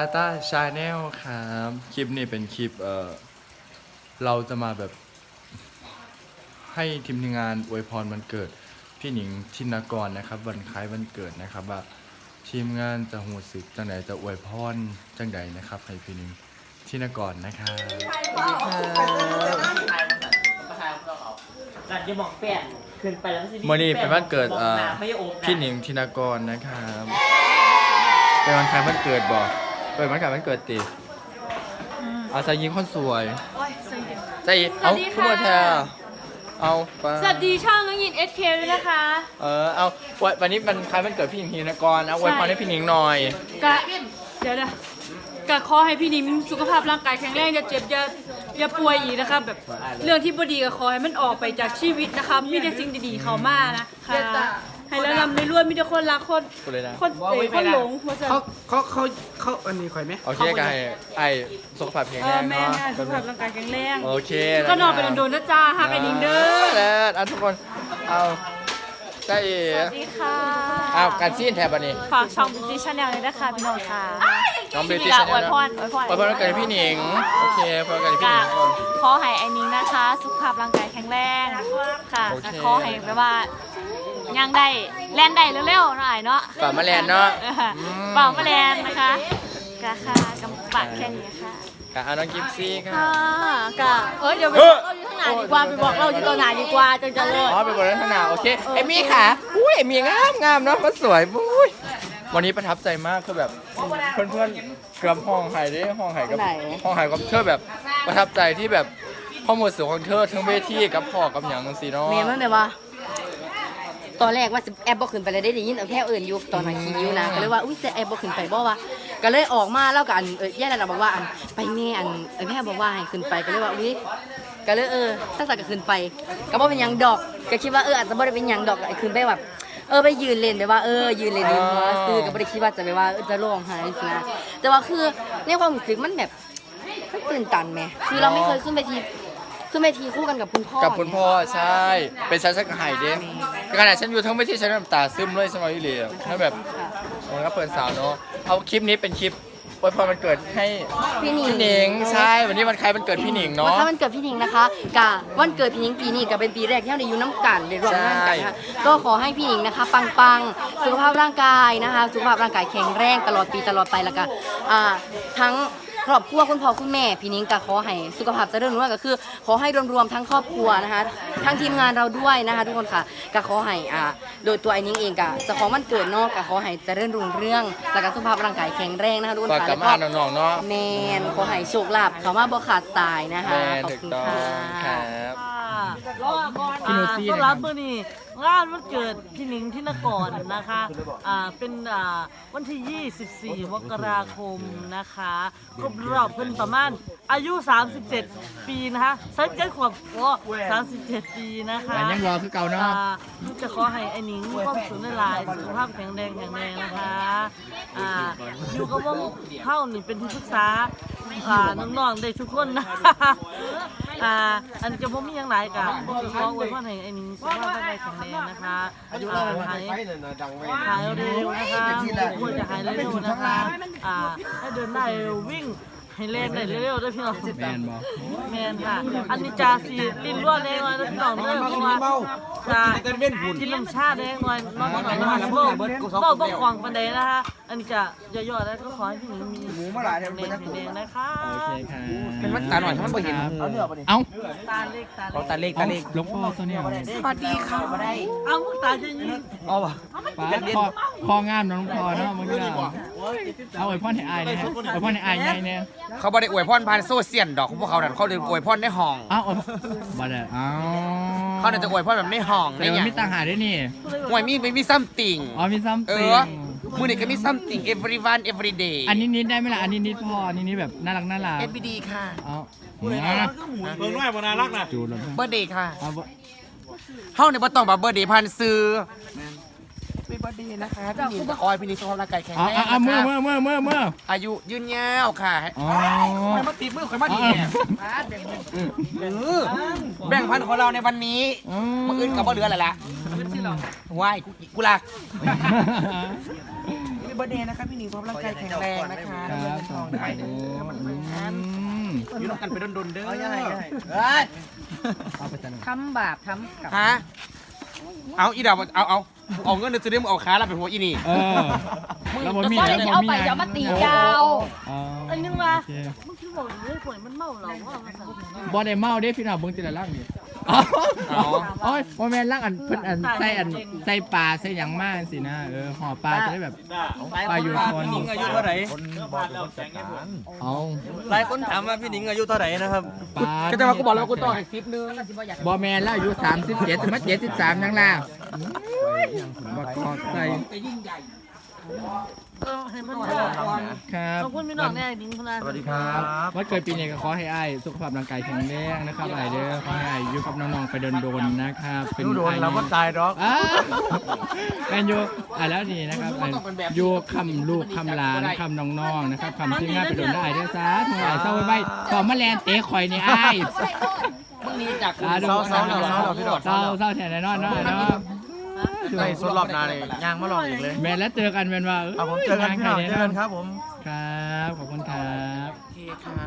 าตาชาแนลครับ คลิปนี้เป็นคลิปเออเราจะมาแบบ ให้ทีมงานอวยพรวันเกิด พี่หนิงทินกรนะครับ วันคล้ายวันเกิดนะครับว่าทีมงานจะหูสึกจังไหนจะอวยพรจังใดนะครับให้พี่หนิงทินกรนะครับกัดจะบอกแป้งขึ้นไปแล้วสิมื่อนี้เป็นวันเกิดเอ่อไม่โอบนะพี่หนิงทินกรนะครับเป็นวันคล้ายวันเกิดบอก เป็นวันคล้ายวันเกิดติอาสายิงคนสวยโอ้ยสวัสดีใจเอาสวัสดีค่ะคุณโมแทเอาไปสวัสดีช่องน้องยิน SK ด้วยนะคะ เออเอาวันวันนี้มันคล้ายวันเกิดพี่หนิงทินกรเอาอวยพรให้พี่หนิงหน่อย กะเดี๋ยวนะกะขอให้พี่นิมสุขภาพร่างกายแข็งแรงอย่าเจ็บอย่าอย่าป่วยอีกนะคะแบบเรื่องที่บดีก็ขอให้มันออกไปจากชีวิตนะคะมีแต่สิ่งดีๆเข้ามานะคะ ให้แล้วนำในรวยมีแต่คนรักคนพูดเลยนะ คนเอ๋ยคนหลงหัวใจเขาเขาเขาเขาอันนี้ข่อยไหมโอเคกันให้ไอ้สุขภาพแข็งเอแรองแม่เนาะแม่สุขภาพร่างกายแข็งแรงโอเคก็นอนไปโดนๆนะจ้าฮักไอ้นิงเด้อแล้วอันทุกคน เอาใจเอ๋สวัสดีค่ะเอาการซีนแทบอันนี้ ฝากช่องบิวตี้ชาแนลเลยนะคะพี่น้องค่ะน้องเบนี่ตี้ละชาอวยแนลพรอวยพรอวยพรวันเกิดให้พี่หนิง โอเคอวยพรวันเกิดให้พี่หก็นิงก่อนขอให้ไอ้นิ้งนะคะ สุขภาพร่างกายแข็งแรงค่ะโอเค ขอให้แบบว่า ย่างได้แลนได้เร็วๆหน่อยเนาะฝากมาแลนเนาะเออเป่ามาแลนนะคะกะค่ะกำปัดแค่นี้ค่ะ ค่ะเอาน้องกิฟซี่ค่ะ ค่ะกะเอ้ยเดี๋ยวไปเอบอกอเราอยู่ข้างหน้าดีกว่าไปบอกเราอยู่ตัวไหนดีกว่าจังจะเลิศอ๋อเป็นคนนั้นขนาดโอเคเอมี่ค่ะอุ้ยเอมี่งามงามเนาะก็สวยอุ้ยวันนี้ประทับใจมากคือแบบเพื่อนเพื่อนๆเกือบห้องไห้ได้ห้องไห้กับห้องไห้กับเธอแบบประทับใจที่แบบข้อมูลสื่อของเธอทั้งเวทีกับพ่อกับอย่างจังซี่เนาะแม่มันแบบว่า ตอนแรกว่าสิแอบบ่ขึ้นไปเลยได้ได้ยินเอาแค่เอื่นอยู่ตอนนั้นขี่อยู่นะก็เลยว่าอุ้ยจะแอบบ่ขึ้นไปบ่วะก็เลยออกมาแล้วก็อันเอ้ยย่าเราบอกว่าอันไปแม่อันเอ้ยแม่บอกว่าให้ขึ้นไปก็เลยว่าอุ้ยก็เลยเออถ้าสักก็ขึ้นไป ก็บ่เป็นหยังดอกก็คิดว่าเอออาจจะบ่ได้เป็นหยังดอกไอ้ขึ้นไปแบบเออไปยืนเล่นแบบว่าเออยืนเล่นนี่หัวซื้อก็บ่ได้คิดว่าจะไปว่าเออจะร้องไห้สินะแต่ว่าคือในความรู้สึกมันแบบมันตื่นตันแหมคือเราไม่เคยขึ้นไปทีขึ้นไปทีคู่กันกับคุณพ่อกับคุณพ่อใช่ เป็นฉันสักไห้เด้ ขนาดฉันอยู่ทั้งเวทีฉันน้ำตาซึมเลยสมัยอยู่เลยถ้าแบบค่ะมันก็เปิดสาวเนาะเอาคลิปนี้เป็นคลิปอวยพรวันเกิดให้พี่หนิงพี่หนิงใช่วันนี้วันคล้ายวันเกิดพี่หนิงวันเนาะ ถ้าวันเกิดพี่หนิงนะคะกะวันเกิดพี่หนิงปีนี้ก็เป็นปีแรกที่เราได้อยู่น้ำกันได้ร่วมงานกันนะคะก็ขอให้พี่หนิงนะคะปังปังๆสุขภาพร่างกายนะคะ สุขภาพร่างกายแข็งแรงตลอดปีตลอดไปแล้วก็อ่าทั้ง ครอบครัวคุณพ่อคุณแม่พี่หนิงก็ขอให้สุขภาพเจริญรุ่งเรืองก็คือ ขอให้รวมๆทั้งครอบครัวนะคะทั้งทีมงานเราด้วยนะคะ ทุกคนค่ะก็ขอให้อ่าโดยตัวไอ้นิ้งเองก็เจะของวันเกิดเนาะก็ขอให้เจริญรุ่งเรืองแล้วก็สุขภาพร่างกายแข็งแรงนะคะทุกคนฝากค่ะกลับแล้วมาก็น้องๆเนาะแมนขอให้โชคลาภเขามาบ่ขาดสายนะคะแม่ขอบถูกคุณต้องค่ะ ครับอ่าต้อนรับมื่อนี้งานวันเกิดพี่หนิงที่นกรนะคะอ่าเป็นอ่าวันที่ 24มกราคมนะคะครบรอบเพิ่นประมาณอายุ 37 ปีนะคะ37ขวบโอ้37 ปีนะคะ แต่ยังรอคือเก่าเนาะ อ่จะขอให้ไอ้หนิงมีความสุขหลายๆสุขภาพแข็งแรงแข็งแรงนะคะอ่าอยู่กับวงเท่านี่เป็นที่ปรึกษาอ่าน้องๆได้ทุกคนนะ อ่าอันนี้จะพ่มีหยังหลายกับขออวยพรให้ไอ้หนิงสุขภาพร่างกายแข็งแรงนะคะอายุหายหายเร็วนะคะควรจะหายเร็วๆนะคะอ่าให้เดินได้เร็ววิ่ง ให้เล่นได้เร็วๆด้วยพี่น้องแมนบอแมนค่ะ อันนี้จาสีลิ้นรั่วแดงหน่อยนะพี่น้องเด้อเพราะว่าจะกินน้ำชาแดงหน่อยน้องหน่อยนะคะเบ้าเบ้าบ้าควางปันใดนะคะอันนี้จะย่อๆแล้วก็ขอให้พี่หนิงมีหมูมาหลายแดงแดงนะคะโอเคค่ะเป็นมันตาหน่อยมันบ่เห็นเอาเนื้อบ่นี่เอ้าตาเล็กตาเอาเล็กตาเล็กตาเล็กหลวงพ่อตัวเนี้ยสวัสดีค่ะบ่ได้เอาตาจะยิงเอาป่ะป้า คอคองามน้องพอเนาะมึงเนาะเอาไอ้พ่อให้อายเนี่ยไอ้พ่อให้อายไงเนี่ยเขาบ่ได้อวยพรผ่านโซเชียลดอกของพวกเขานั่นเขาเรียกอวยพรในห้องอ้าวมาเด้ออ้าวเขาน่าจะอวยพรแบบในห้องในแต่หมัยันงมีต่างหากด้วยนี่หวยมีไม่มีซัมติงอ๋อมีซ้ำเอติอมื้อนี้ก็มีซัมติง everyone every day อันนี้นิดได้ไหมล่ะอันนี้นิดพออันนี้นิดแบบน่ารักน่ารัก every day ค่ะเอาเบิ่งน้อยบ่น่ารักนะจูนแล้วเบอร์เดย์ค่ะเอาบ่เฮาเนี่ยบ่ต้องมาเบอร์เดย์ผ่านซื้อเป็นเบอร์เดย์นะคะพี่หนิงขอให้พี่หนิงสุขภาพร่างกายแข็งเอาแรงเอาเอานะมือคะมือมือมือมืออายุยืนยาวค่ะอ๋อข่อยมาติดมือข่อยมาดีเอาเนี่ยเออแบ่งพันของเราในวันนี้อืมื่ออื่นกับบ่เหลือแล้วล่ะว้ายกูกูรักเบอร์เดย์นะคะพี่หนิงสุขภาพร่างกายแข็งแรงนะคะคเงิรับนสทอองงพัได้นเด้อมันอืมอยู่ด้วยกันไปโดนๆเด้อเอาไปจันทำบาปทำกับฮะ เอาอีดาวเอาเอาเอาเงินเดือนซื้อได้มึงเอาค้าเราไปหัวอีนี่เออเราบ่มีก็แล้เลวยบ่เอามีไปหยังเดี๋ยวมาตียาวอ๋ออันนึงว่าโอเคมึงคิดว่าเฮ้ยป่วยมันเมาเหล้าว่ามาสั่งบ่ได้เมาเด้พี่น้องเบิ่งทีละล่างนี่ อ๋อโอ้ยบ่แม่นล่างอันเพิ่นอันใส่อันใส่ปลาใส่หยังมาสินะเออห่อปลาจะได้แบบ ปลาอยู่คนหนิงอายุเท่าไหร่เอาหลายคนถามว่าพี่หนิงอายุเท่าไหร่นะครับ ปลาก็จะมากูบอกแล้วว่ากูต้องให้ซิปนึงบ่แม่นแล้วอายุ37ถึงมา73ยังล่ะบ่กอดใส่ เออให้มันครับขอบคุณพี่น้องแน่ดิ้งคุณอาสวัสดีครับวันเกิดปีนี้ก็ขอให้อ้ายสุขภาพร่างกายแข็งแรงนะครับอ้ายเด้อขอให้อ้ายอยู่กับน้องๆไปโดนๆนะครับเป็นโดนแล้วก็ตายดอกอ้าแมนยูอะแล้วนี่นะครับอันอยู่คำลูกคำหลานคำน้องๆนะครับคำที่งานไปโดนได้เด้อซาทุกอ้ายเศร้าไว้ไว้ขอมาแลนเตะข่อยนี่อ้ายมึงนี้จากสาธุเศร้าเศร้าเศร้าพี่ดอกเศร้าเศร้าแทนแน่นอนเนาะ เนาะในสุดรอบนาเลยย่างมาลองอีกเลยแม่นแล้วเจอกันแม่นว่าเอาผมเจอกันพี่น้องเจอกันครับผม ครับขอบคุณครับโอเคค่ะ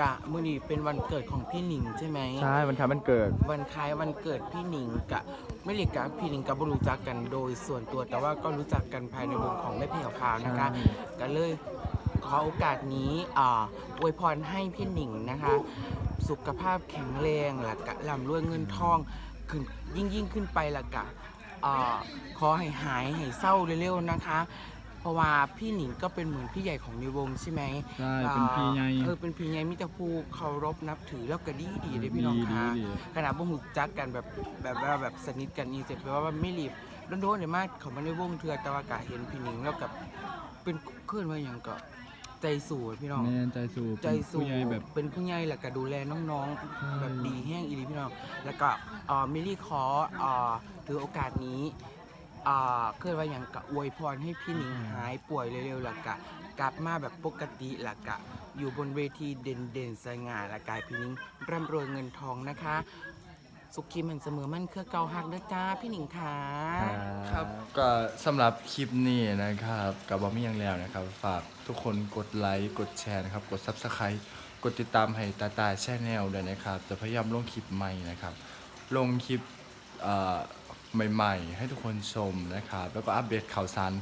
กะมื้อนี้เป็นวันเกิดของพี่หนิงใช่ไหมใช่วันคล้ายวันเกิด วันคล้ายวันเกิดพี่หนิงกะไม่เรียกกะพี่หนิงกับบรู้จักกันโดยส่วนตัวแต่ว่าก็รู้จักกันภายในวงของแม่แผ่วพราวนะคะใช่ก็เลยขอโอกาสนี้อ่าอวยพรให้พี่หนิงนะคะ สุขภาพแข็งแรงหลักกะร่ำรวยเงินทองขึ้นยิ่งยิ่งขึ้นไปหลักกะอ่า ขอให้หายให้เศร้าเร็วๆนะคะ เพราะว่าพี่หนิงก็เป็นเหมือนพี่ใหญ่ของในวงใช่ไหมใช่เป็นพี่ใหญ่เออเป็นพี่ใหญ่มิตรภูเคารพนับถือแล้วก็ดีดีเลยพี่น้องดีคะดีขนาดบ่หูจักกันแบบแบบว่าแบบสนิทกันนี่เสร็จแปลว่าไม่รีบโดนๆเนี่ยมากเขามาในวงเทือแต่ว่ากะเห็นพี่หนิงแล้วกับเป็นขึ้นว่าอย่างก็ ใจสู้อะพี่น้อง แม่นใจสู้ใจสู้ผู้ใหญ่แบบ เป็นผู้ใหญ่แล้วก็ดูแลน้องๆ แบบดีแห้งอีหลีพี่น้อง แล้วก็เอ่อมิลลี่ขอเอ่อถือโอกาสนี้เอ่อเคยว่าอย่างกะอวยพรให้พี่หนิงหายป่วยเร็วๆแล้วก็กลับมาแบบปกติแล้วก็อยู่บนเวทีเด่นๆสง่าและกายพี่หนิงร่ำรวยเงินทองนะคะ สุขีมันเสมอมั่นเครือเกาหักนะจ้าพี่หนิงค่ะ ครับก็สำหรับคลิปนี้นะครับกับบอมมี่ยังแล้วนะครับ ฝาก ทุกคนกดไลค์กดแชร์นะครับ กด Subscribe กดติดตามให้ตาตาแชนแนลด้วยนะครับ จะพยายามลงคลิปใหม่นะครับ ลงคลิปอ่อใหม่ๆ ให้ทุกคนชมนะครับ แล้วก็อัปเดตข่าวสาร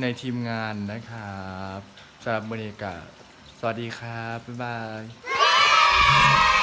ในทีมงานนะครับสำหรับบรรยากาศสวัสดีครับ บ๊ายบาย